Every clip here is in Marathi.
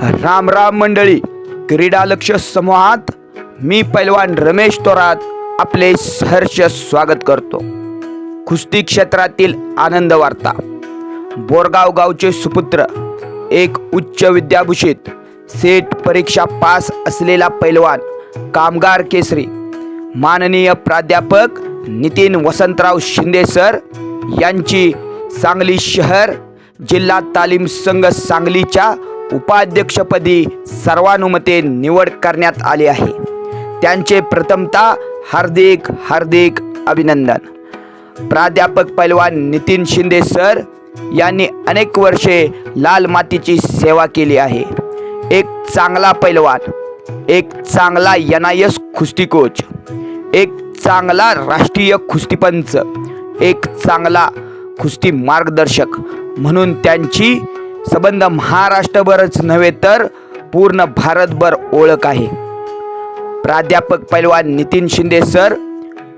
राम राम मंडळी क्रीडा लक्ष समूहात मी पैलवान रमेश थोरात आपले सहर्ष स्वागत करतो. कुस्ती क्षेत्रातील आनंद वार्ता. बोरगाव गावचे सुपुत्र एक उच्च विद्याभूषित सेट परीक्षा पास असलेला पैलवान कामगार केसरी. माननीय प्राध्यापक नितीन वसंतराव शिंदे सर यांची सांगली शहर जिल्हा तालीम संघ सांगलीच्या उपाध्यक्षपदी सर्वानुमते निवड करण्यात आली आहे. त्यांचे प्रथमता हार्दिक हार्दिक अभिनंदन. प्राध्यापक पैलवान नितीन शिंदे सर यांनी अनेक वर्षे लाल मातीची सेवा केली आहे. एक चांगला पैलवान एक चांगला एन आय एस कुस्ती कोच एक चांगला राष्ट्रीय कुस्तीपंच एक चांगला कुस्ती मार्गदर्शक म्हणून त्यांची संबंध महाराष्ट्रभरच नव्हे तर पूर्ण भारतभर ओळख आहे. प्राध्यापक पैलवान नितीन शिंदे सर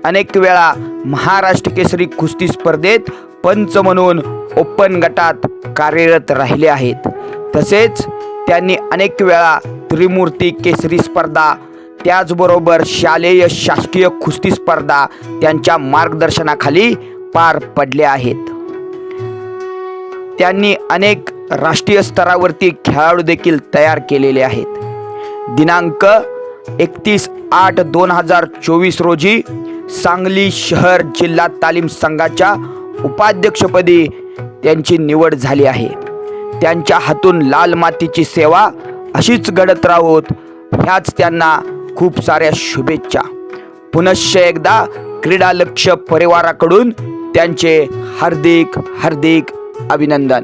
अनेक वेळा महाराष्ट्र केसरी कुस्ती स्पर्धेत पंच म्हणून ओपन गटात कार्यरत राहिले आहेत. तसेच त्यांनी अनेक वेळा त्रिमूर्ती केसरी स्पर्धा त्याचबरोबर शालेय शासकीय कुस्ती स्पर्धा त्यांच्या मार्गदर्शनाखाली पार पडल्या आहेत. त्यांनी अनेक राष्ट्रीय स्तरावरती खेळाडू देखील तयार केलेले आहेत. दिनांक एकतीस आठ दोन हजार चोवीस रोजी सांगली शहर जिल्हा तालीम संघाच्या उपाध्यक्षपदी त्यांची निवड झाली आहे. त्यांच्या हातून लाल मातीची सेवा अशीच घडत राहोत ह्याच त्यांना खूप साऱ्या शुभेच्छा. पुनश्च एकदा क्रीडा लक्ष परिवाराकडून त्यांचे हार्दिक हार्दिक अभिनंदन.